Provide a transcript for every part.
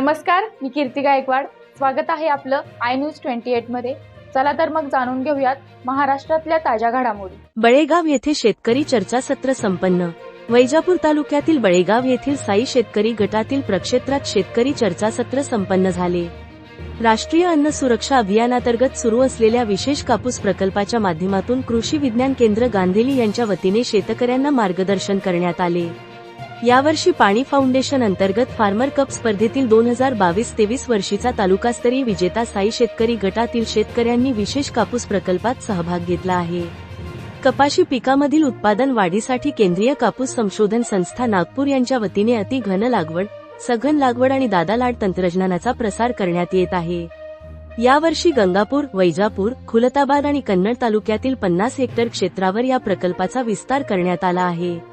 नमस्कार मी कीर्ती गायकवाड. स्वागत आहे आपलं आय न्यूज ट्वेंटी एटमध्ये. चला तर मग जाणून घेऊयात महाराष्ट्रातल्या ताज्या घडामोडी. बळेगाव येथे शेतकरी चर्चासत्र संपन्न. वैजापूर तालुक्यातील बळेगाव येथील साई शेतकरी गटातील प्रक्षेत्रात शेतकरी चर्चासत्र संपन्न झाले. राष्ट्रीय अन्न सुरक्षा अभियानांतर्गत सुरू असलेल्या विशेष कापूस प्रकल्पाच्या माध्यमातून कृषी विज्ञान केंद्र गांधेली यांच्या वतीने शेतकऱ्यांना मार्गदर्शन करण्यात आले. यावर्षी पाणी फाउंडेशन अंतर्गत फार्मर कप स्पर्धेतील दोन हजार बावीस तेवीस वर्षीचा तालुकास्तरीय विजेता साई शेतकरी गटातील शेतकऱ्यांनी विशेष कापूस प्रकल्पात सहभाग घेतला आहे. कपाशी पिकामधील उत्पादन वाढीसाठी केंद्रीय कापूस संशोधन संस्था नागपूर यांच्या वतीने अति घन लागवड सघन लागवड आणि दादा लाड तंत्रज्ञानाचा प्रसार करण्यात येत आहे. यावर्षी गंगापूर वैजापूर खुलताबाद आणि कन्नड तालुक्यातील पन्नास हेक्टर क्षेत्रावर या प्रकल्पाचा विस्तार करण्यात आला आहे.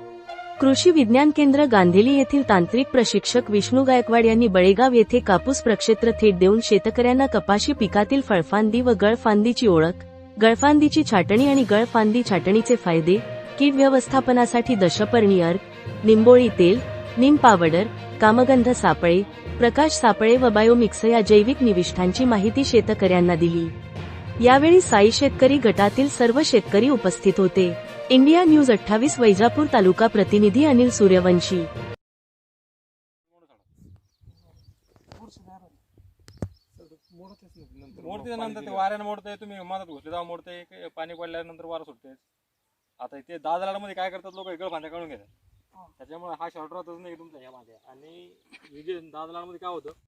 कृषी विज्ञान केंद्र गांधेली येथील तांत्रिक प्रशिक्षक विष्णू गायकवाड यांनी बळेगाव येथे कापूस प्रक्षेत्र थेट देऊन शेतकऱ्यांना कपाशी पिकातील फळफांदी व गळफांदीची ओळख गळफांदीची छाटणी आणि गळफांदी छाटणीचे फायदे कीड व्यवस्थापनासाठी दशपर्णी अर्क निंबोळी तेल निम पावडर कामगंध सापळे प्रकाश सापळे व बायोमिक्स या जैविक निविष्ठांची माहिती शेतकऱ्यांना दिली. यावेळी साई शेतकरी गटातील सर्व शेतकरी उपस्थित होते. इंडिया न्यूज अठ्ठावीस वैजापूर तालुका प्रतिनिधी अनिल सूर्यवंशी. मोडते नंतर ते वाऱ्यानं मोडतंय तुम्ही मधात घुसले जाऊन मोडते पाणी पडल्यानंतर वारं सुटते. आता ते दहा मध्ये काय करतात लोक? इकडे फांद्या काढून घेतात. त्याच्यामुळे हा शॉर्ट राहतच नाही तुमचा ह्या मागे आणि हे जे दहा मध्ये काय होतं?